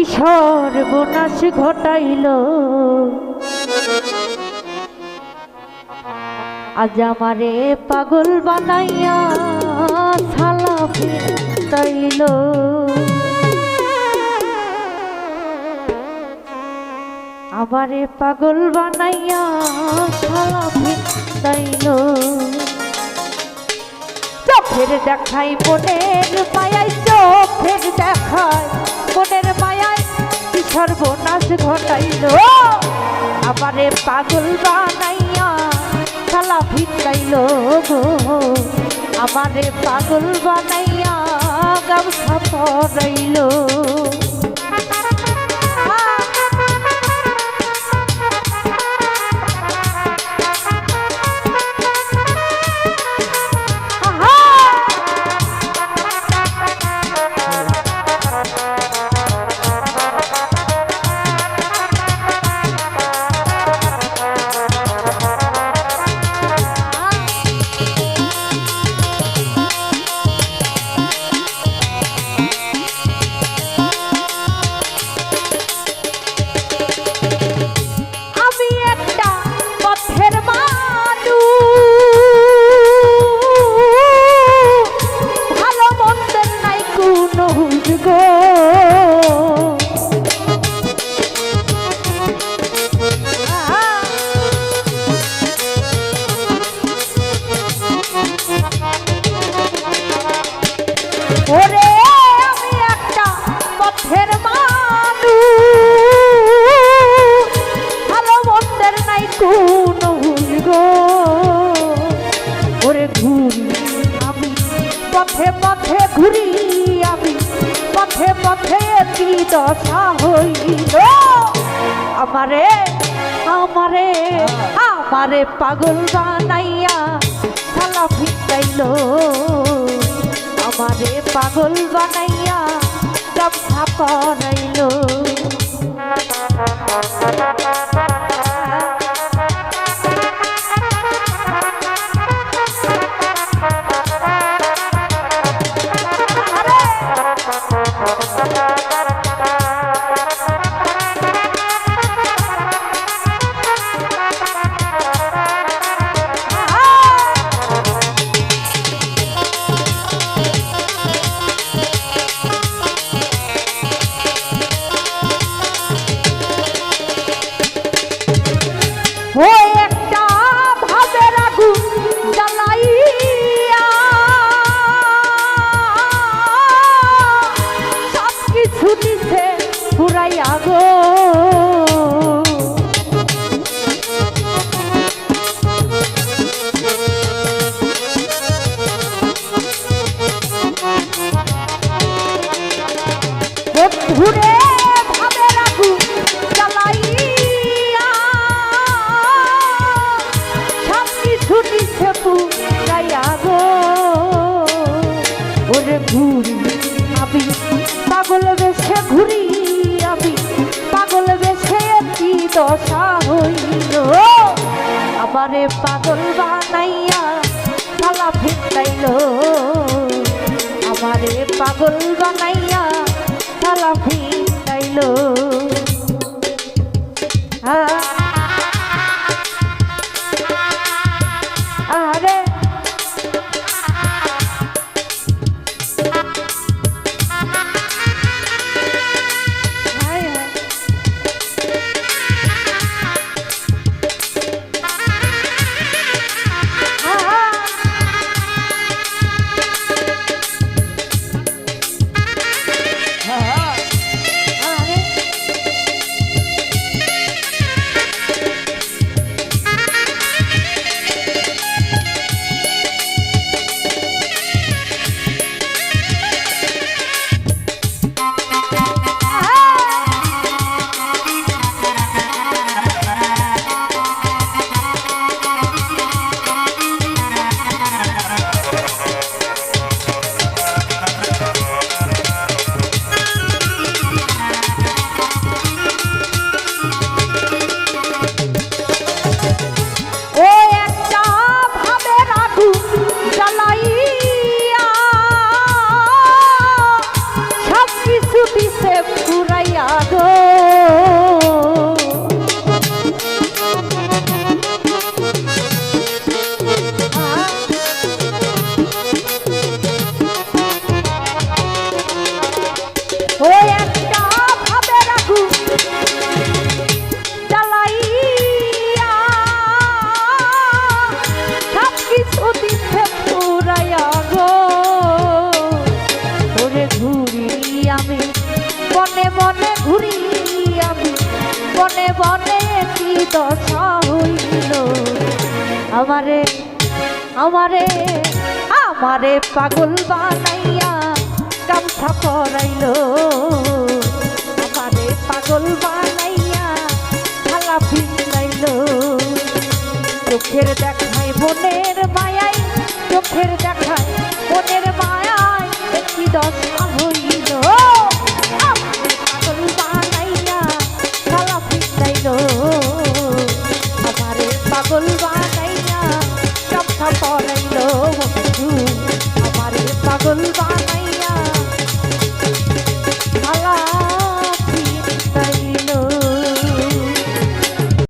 কিশোর bonus ঘটাইল? আজ আমারে পাগল বানাইয়া থালা ফিরাইল। আমারে পাগল বানাইয়া থালা ফিরাইল। চোখের দেখাই মনের মায়াই চোখের দেখাই মায়াই কি সর্বনাশ ঘটাইল। আমারে পাগল বানাইয়া খালা ভিটাইল গো। আমারে পাগল বানাইয়া গামছা পরাইল। দশা হইল। আমারে আমারে আমারে পাগল বানাইয়া থালা ফিটাইল আমারে পাগল বানাইয়া গামছা পরাইল পুরাইয়া গো ঘুরে ভাবের আগুন জ্বালাইয়া সব কিছু নিছে পাগল দশা হইল। আমারে পাগল বানাইয়া থালা ফিরাইল। আমারে পাগল বানাইয়া বনে বনে কি দশা হইল? আমারে আমারে আমারে পাগল বানাইয়া গামছা পরাইল। আমারে পাগল বানাইয়া থালা ফিরাইল চোখের দেখায় গামছা পরাইলো বন্ধু আমারে পাগল বানাইয়া